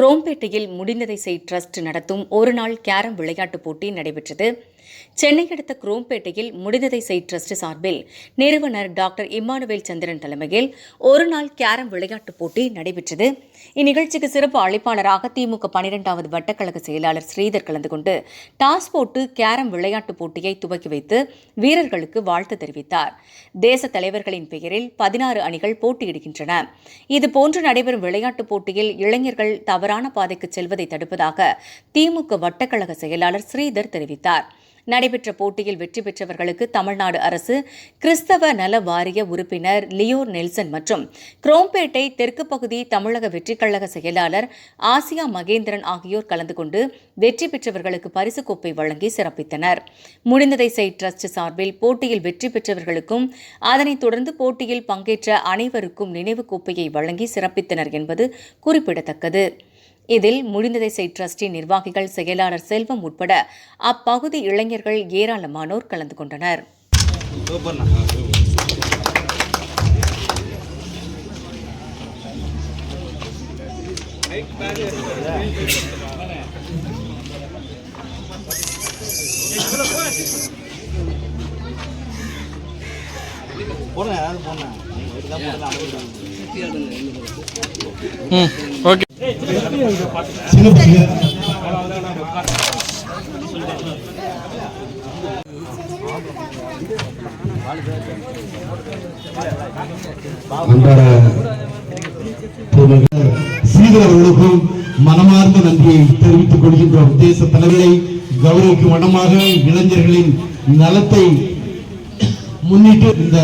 குரோம்பேட்டையில் முடிந்ததை செய் ட்ரஸ்ட் நடத்தும். ஒருநாள் கேரம் விளையாட்டுப் போட்டி நடைபெற்றது. சென்னை அடுத்த குரோம்பேட்டையில் முடிந்ததை செய் ட்ரஸ்ட் சார்பில் நிறுவனர் டாக்டர் இம்மானுவேல் சந்திரன் தலைமையில் ஒருநாள் கேரம் விளையாட்டுப் போட்டி நடைபெற்றது. இந்நிகழ்ச்சிக்கு சிறப்பு அழைப்பாளராக திமுக பனிரெண்டாவது வட்டக்கழக செயலாளர் ஸ்ரீதர் கலந்து கொண்டு டாஸ் போட்டு கேரம் விளையாட்டுப் போட்டியை துவக்கி வைத்து வீரர்களுக்கு வாழ்த்து தெரிவித்தார். தேச தலைவர்களின் பெயரில் பதினாறு அணிகள் போட்டியிடுகின்றன. இதுபோன்று நடைபெறும் விளையாட்டுப் போட்டியில் இளைஞர்கள் தவறான பாதைக்கு செல்வதை தடுப்பதாக திமுக வட்டக்கழக செயலாளர் ஸ்ரீதர் தெரிவித்தார். நடைபெற்ற போட்டியில் வெற்றி பெற்றவர்களுக்கு தமிழ்நாடு அரசு கிறிஸ்தவ நல வாரிய உறுப்பினர் லியோர் நெல்சன் மற்றும் குரோம்பேட்டை தெற்கு பகுதி தமிழக வெற்றிக்கழக செயலாளர் ஆசியா மகேந்திரன் ஆகியோர் கலந்து கொண்டு வெற்றி பெற்றவர்களுக்கு பரிசுக் கோப்பை வழங்கி சிறப்பித்தனர். முடிந்ததை செய் ட்ரஸ்ட் சார்பில் போட்டியில் வெற்றி பெற்றவர்களுக்கும் அதனைத் தொடர்ந்து போட்டியில் பங்கேற்ற அனைவருக்கும் நினைவு கோப்பையை வழங்கி சிறப்பித்தனர் என்பது குறிப்பிடத்தக்கது. இதில் முடிந்ததை செய் ட்ரஸ்டின் நிர்வாகிகள் செயலாளர் செல்வம் உட்பட அப்பகுதி இளைஞர்கள் ஏராளமானோர் கலந்து கொண்டனர். போடுங்க யாராவது ஓகே. அன்றாட மனமார்ந்த நன்றியை தெரிவித்துக் கொள்கின்ற உத்தேச தலைவரை கௌரவிக்கும் வண்ணமாக இளைஞர்களின் நலத்தை முன்னிட்டு இந்த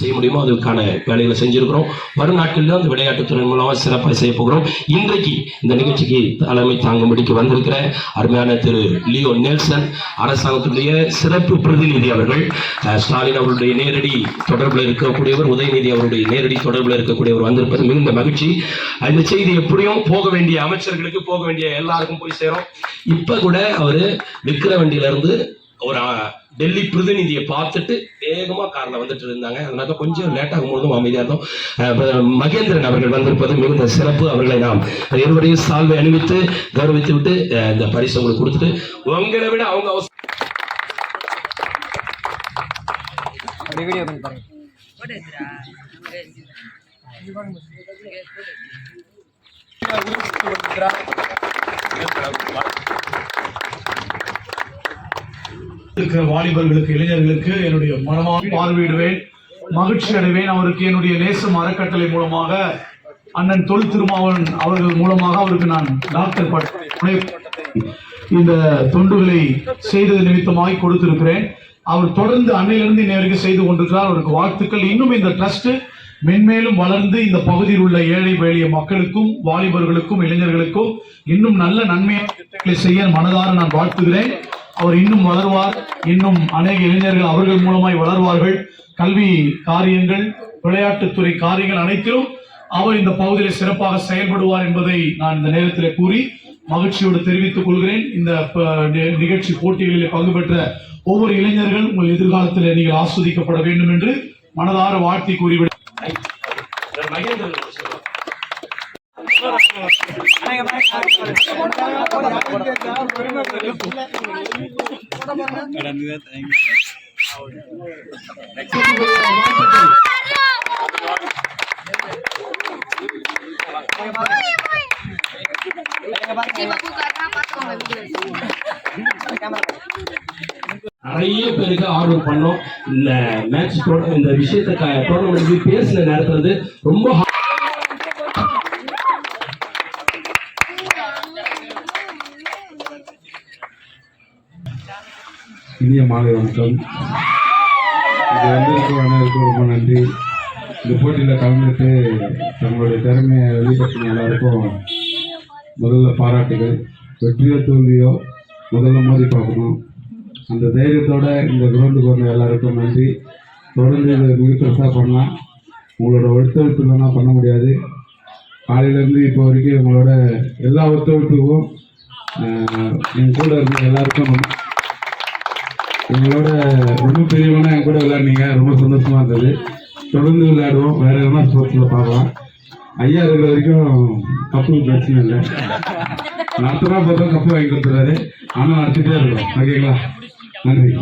செய்ய முடியுமோ அதுக்கான வேலைகளை செஞ்சிருக்கிறோம். வரும் நாட்களில் அந்த விளையாட்டுத்துறை மூலமாக சிறப்பாக செய்ய போகிறோம். இன்றைக்கு இந்த நிகழ்ச்சிக்கு தலைமை தாங்கும்படிக்கு வந்திருக்கிற அருமையான திரு லியோ நெல்சன் அரசாங்கத்துடைய சிறப்பு பிரதிநிதி அவர்கள் ஸ்டாலின் அவருடைய நேரடி தொடர்பில் இருக்கக்கூடியவர் உதயநிதி அவருடைய நேரடி தொடர்பில் இருக்கக்கூடியவர் வந்திருப்பது மிகுந்த மகிழ்ச்சி. இந்த செய்தி எப்படியும் போக வேண்டிய அமைச்சர்களுக்கு போக வேண்டிய எல்லாருக்கும் போய் சேரும். இப்ப கூட அவரு விக்கிர வண்டியில இருந்து ஒரு டெல்லி பிரதிநிதியை பார்த்துட்டு வேகமாக காரில் வந்துட்டு இருந்தாங்க. அதனால கொஞ்சம் லேட்டாகும் ஆகும் போதும் இருந்தோம். மகேந்திரன் அவர்கள் வந்திருப்பது மிகுந்த சிறப்பு. அவர்களை நாம் இருவரையும் சால்வை அணிவித்து கௌரவித்து விட்டு இந்த பரிசு உங்களுக்கு கொடுத்துட்டு உங்களை விட அவங்க அவசரம் இருக்கிற வாலிபர்களுக்கு இளைஞர்களுக்கு என்னுடைய மனமாக பார்வையிடுவேன் மகிழ்ச்சி அடைவேன். அவருக்கு என்னுடைய நேசம் அறக்கட்டளை மூலமாக அண்ணன் தொல் திருமாவளவன் அவர்கள் மூலமாக அவருக்கு நான் டாக்டர் இந்த தொண்டுகளை செய்தது நிமித்தமாக கொடுத்திருக்கிறேன். அவர் தொடர்ந்து அன்னையிலிருந்து இன்னை வரைக்கும் செய்து கொண்டிருக்கிறார். அவருக்கு வாழ்த்துக்கள். இன்னும் இந்த ட்ரஸ்ட் மென்மேலும் வளர்ந்து இந்த பகுதியில் உள்ள ஏழை வேலிய மக்களுக்கும் வாலிபர்களுக்கும் இளைஞர்களுக்கும் இன்னும் நல்ல நன்மையை செய்ய மனதார நான் வாழ்த்துகிறேன். அவர் இன்னும் வளர்வார் இன்னும் அநேக இளைஞர்கள் அவர்கள் மூலமாய் வளர்வார்கள். கல்வி காரியங்கள் விளையாட்டுத்துறை காரியங்கள் அனைத்திலும் அவர் இந்த பகுதியில் சிறப்பாக செயல்படுவார் என்பதை நான் இந்த நேரத்தில் கூறி மகிழ்ச்சியோடு தெரிவித்துக் கொள்கிறேன். இந்த ப- நிகழ்ச்சி போட்டிகளில் பங்கு பெற்ற ஒவ்வொரு இளைஞர்கள் உங்கள் எதிர்காலத்தில் நீங்கள் ஆஸ்வதிக்கப்பட வேண்டும் என்று மனதார வாழ்த்தி கூறிவிட நிறைய பேருக்கு ஆர்டர் பண்ணோம். இந்த மேட்ச் இந்த விஷயத்தை டோர்னமெண்ட் பேசின நேரத்துல வந்து ரொம்ப இனிய மாலை வணக்கம். இது வந்திருக்கும் அனைவருக்கும் ரொம்ப நன்றி. இந்த போட்டியில் கலந்துட்டு தங்களுடைய திறமையை வெளிப்படுத்தின எல்லாருக்கும் முதல்ல பாராட்டுகள். வெற்றியோ தோல்வியோ முதல்ல மோதி பார்க்கணும். அந்த தைரியத்தோட இந்த கிரவுண்டுக்கு வந்த எல்லாருக்கும் நன்றி. தொடர்ந்து இதை மிக பெருசாக பண்ணலாம். உங்களோட ஒத்துழைப்பு இல்லைன்னா பண்ண முடியாது. காலையிலேருந்து இப்போ வரைக்கும் உங்களோட எல்லா ஒத்துழைப்புக்கும் ஆஹ், என் கூட இருந்த எல்லாருக்கும் எங்களோட ரொம்ப பெரியவனா என் கூட விளையாடுனீங்க. ரொம்ப சந்தோஷமா இருந்தது. தொடர்ந்து விளையாடுவோம். வேற எதனா ஸ்போர்ட்ஸ்ல பார்க்கலாம். ஐயா இருக்கிற வரைக்கும் கப்பு பிரச்சனை இல்லை. நடத்தினா பார்த்தா கப்பு வாங்கி கொடுத்துறாரு. ஆனால் அடுத்துட்டே இருக்கோம் ஓகேங்களா? நன்றி.